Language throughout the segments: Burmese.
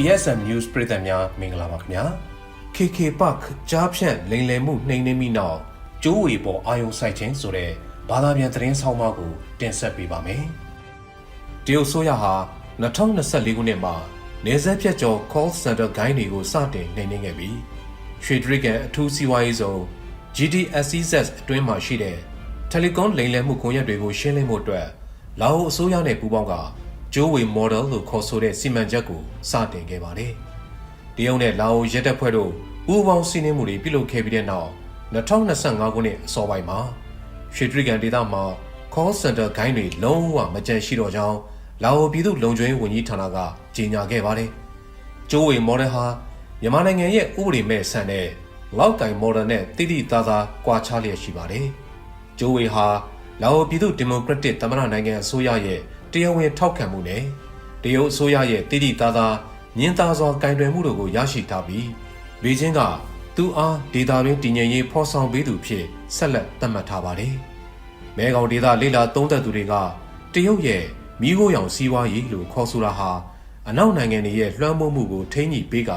PSM News ပရိသတ်များမင်္ဂလာပါခင်ဗျာ KK Park ကြားဖြန့်လိမ်လည်မှုနှိမ်နင်းပြီးနောက်ကျိုးဝေပေါ်အာယုံဆိုင်ခြင်းဆိုတဲ့ဘာသာပြန်သတင်းဆောင်မကိုတင်ဆက်ပေးပါမယ်တရုတ်ဆိုရဟာ2024ခုနှစ်မှာနေဆက်ဖြတ်ကျော် call center ဂိုင်းတွေကိုစတင်နှိမ်နင်းခဲ့ပြီးရွှေဒရိကန်အထူးစီးပွားရေးဆောင် GDSCZ အတွင်းမှာရှိတဲ့ Telecom လိမ်လည်မှုကွန်ရက်တွေကိုရှင်းလင်းဖို့အတွက်လာအိုအစိုးရနဲ့ပူးပေါင်းက ဂျိုးဝေ model လို့ခေါ်ဆိုတဲ့စီမံချက်ကိုစတင်ခဲ့ပါတယ်။တရုတ်နဲ့လာအိုရဲတပ်ဖွဲ့တို့ပူးပေါင်းစီးနှင်းမှုတွေပြုလုပ်ခဲ့ပြီးတဲ့နောက်2025ခုနှစ်အစောပိုင်းမှာရွှေတြိဂံဒေသမှာ call center ဂိုင်းတွေလုံးဝမကြန့်ရှိတော့ကြောင်းလာအိုပြည်သူ့လုံခြုံရေးဝန်ကြီးဌာနကကြေညာခဲ့ပါတယ်။ဂျိုးဝေ model ဟာမြန်မာနိုင်ငံရဲ့ဥပဒေမဲ့ဆန်တဲ့လောက်ကင် model နဲ့တိတိသားသားကွာခြားလျက်ရှိပါတယ်။ဂျိုးဝေဟာလာအိုပြည်သူ့ဒီမိုကရက်တစ်သမ္မတနိုင်ငံအစိုးရရဲ့ တရားဝင်ထောက်ခံမှုနဲ့တရုတ်အစိုးရရဲ့တိတိသားသားညင်သားစွာကင်တွယ်မှုတို့ကိုရရှိထားပြီးဘေကျင်းကသူအားဒေတာရင်းတည်ငြိမ်ရေးဖော်ဆောင်ပေးသူဖြစ်ဆက်လက်သတ်မှတ်ထားပါတယ်။မဲကောင်ဒေတာလေလာသုံးသက်သူတွေကတရုတ်ရဲ့မိခိုးရောင်စီးပွားရေးလို့ခေါ်ဆိုတာဟာအနောက်နိုင်ငံတွေရဲ့လွှမ်းမိုးမှုကိုထိန်းညှိပေးက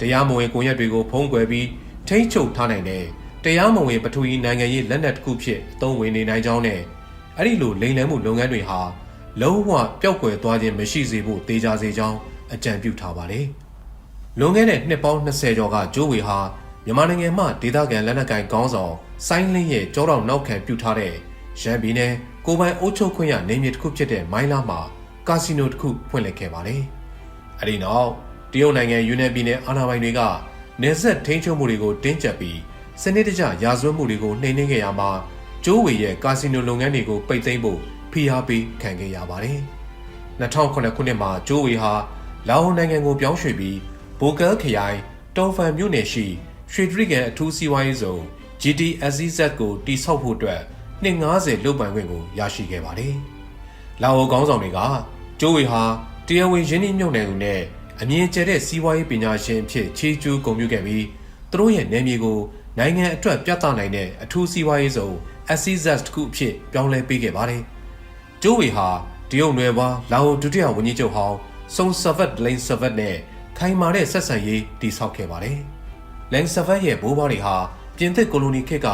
တရားမဝင်ကွန်ရက်တွေကိုဖုံးကွယ်ပြီးထိန်းချုပ်ထားနိုင်တဲ့တရားမဝင်ပထဝီနိုင်ငံရေးလက်နက်တစ်ခုဖြစ်အသုံးဝင်နေနိုင်ကြောင်းနဲ့အဲ့ဒီလိုလိမ်လည်မှုလုပ်ငန်းတွေဟာ လုံးဝပျောက်ကွယ်သွားခြင်းမရှိစေဖို့တေချာစေကြောင်းအကြံပြုထားပါတယ်။လွန်ခဲ့တဲ့နှစ်ပေါင်း20ကျော်ကဂျိုးဝေဟာမြန်မာနိုင်ငံမှဒေသခံလက်နက်ကိုင်ကောင်းဆောင်ဆိုင်းလင်းရဲ့ကြောတော်နောက်ခံပြုထားတဲ့ရန်ပြည်နယ်ကိုပိုင်အုပ်ချုပ်ခွင့်ရနေမြေတစ်ခုဖြစ်တဲ့မိုင်းလာမှာကာစီနိုတစ်ခုဖွင့်လှစ်ခဲ့ပါတယ်။အဲဒီနောက်တရုတ်နိုင်ငံယူနန်ပြည်နယ်အာဏာပိုင်တွေကနေဆက်ထိန်းချုပ်မှုတွေကိုတင်းကျပ်ပြီးစနစ်တကျရာဇဝတ်မှုတွေကိုနှိမ်နင်းခဲ့ရမှာကျိုးဝေရဲ့ကာစီနိုလုပ်ငန်းတွေကိုပိတ်သိမ်းဖို့ ဖိအားပေးခံခဲ့ရပါတယ်။2009ခုနှစ်မှာကျိုးဝေဟာလာအိုနိုင်ငံကိုပြောင်းရွှေ့ပြီးဘိုကဲခရိုင်တောင်ဖန်မြို့နယ်ရှိရွှေတရိကန်အထူးစီးပွားရေးဇုံ GTSZ ကိုတိစောက်ဖို့အတွက်250လုတ်ပိုင်ခွင့်ကိုရရှိခဲ့ပါတယ်။လာအိုကောင်းဆောင်တွေကကျိုးဝေဟာတရားဝင်ရင်းနှီးမြှုပ်နှံသူနဲ့အမြင်ကျတဲ့စီးပွားရေးပညာရှင်ဖြစ်ချေကျူးဂုဏ်ပြုခဲ့ပြီးသူတို့ရဲ့နယ်မြေကိုနိုင်ငံအတွက်ပြသနိုင်တဲ့အထူးစီးပွားရေးဇုံ SCZ တစ်ခုအဖြစ်ပြောင်းလဲပေးခဲ့ပါတယ်။ ကျိုးဝေဟာတရုတ်နယ်ပါလာအိုဒုတိယဝန်ကြီးချုပ်ဟောင်းစုံဆဗတ်လိန်ဆဗတ်နဲ့ခိုင်မာတဲ့ဆက်ဆံရေးတည်ဆောက်ခဲ့ပါတယ်။လိန်ဆဗတ်ရဲ့ဘိုးဘွားတွေဟာပြင်သစ်ကိုလိုနီခေတ်က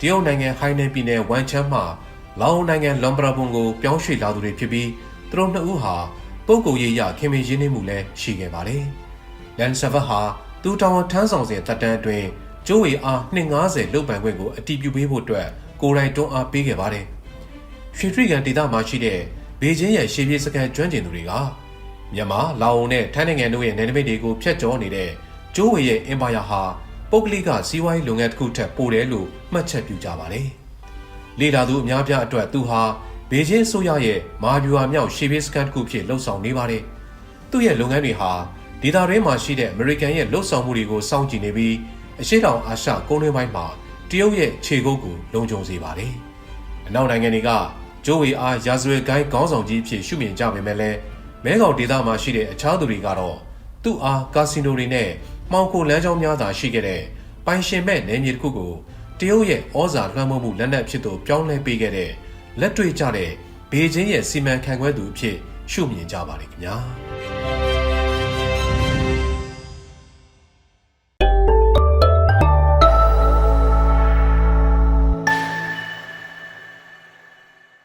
တရုတ်နိုင်ငံဟိုင်းနယ်ပြည်နယ်ဝမ်ချမ်းမှလာအိုနိုင်ငံလွမ်ဘရာဘွန်ကိုပြောင်းရွှေ့လာသူတွေဖြစ်ပြီးသူတို့နှစ်ဦးဟာပုပ်ကုရေးရခင်မင်ရင်းနှီးမှုလည်းရှိခဲ့ပါတယ်။လန်ဆဗတ်ဟာသူတောင်ထမ်းဆောင်စဉ်တပ်တန်းအတွင်းကျိုးဝေအား250လုတ်ပံခွင့်ကိုအတီးပြုပေးဖို့အတွက်ကိုယ်တိုင်တွန်းအားပေးခဲ့ပါတယ်။ ရွှေထရီကန်ဒေသမှာရှိတဲ့ဘေကျင်းရဲ့ရှေးပြေးစကန်ကျွမ်းကျင်သူတွေကမြန်မာလာအိုနဲ့ထိုင်းနိုင်ငံတို့ရဲ့နယ်နိမိတ်တွေကိုဖျက်ကျော်နေတဲ့ကျိုးဝေရဲ့အင်ပါယာဟာပုဂ္ဂလိကစီးပွားရေးလုပ်ငန်းတစ်ခုထက်ပိုတယ်လို့မှတ်ချက်ပြုကြပါတယ်။လေလာသူအများပြအတွက်သူဟာဘေကျင်းဆိုရရဲ့မာဗျူဟာမြောက်ရှေးပြေးစကန်တစ်ခုဖြစ်လှုပ်ဆောင်နေပါတယ်။သူ့ရဲ့လုပ်ငန်းတွေဟာဒေသတွင်းမှာရှိတဲ့အမေရိကန်ရဲ့လှုပ်ဆောင်မှုတွေကိုစောင့်ကြည့်နေပြီးအရှေ့တောင်အာရှကုန်းတွင်းပိုင်းမှာတရုတ်ရဲ့ခြေကုပ်ကိုလုံခြုံစေပါတယ်။အနောက်နိုင်ငံတွေက ဂျိုးဝေအားရာဇဝတ်ဂိုင်းခေါင်းဆောင်ကြီးဖြစ်ရှုမြင်ကြပေမဲ့လည်းမဲခေါင်ဒေသမှာရှိတဲ့အခြားသူတွေကတော့သူ့အားကာစီနိုတွေနဲ့မှောင်ခိုလမ်းကြောင်းများသာရှိခဲ့တဲ့ပိုင်ရှင်မဲ့နယ်မြေတစ်ခုကိုတရုတ်ရဲ့ဩဇာလွှမ်းမိုးမှုလက်နက်ဖြစ်သူပြောင်းလဲပေးခဲ့တဲ့လက်တွေ့ကျတဲ့ဘေကျင်းရဲ့စီမံခန့်ခွဲသူအဖြစ်ရှုမြင်ကြပါလိမ့်ခင်ဗျာ။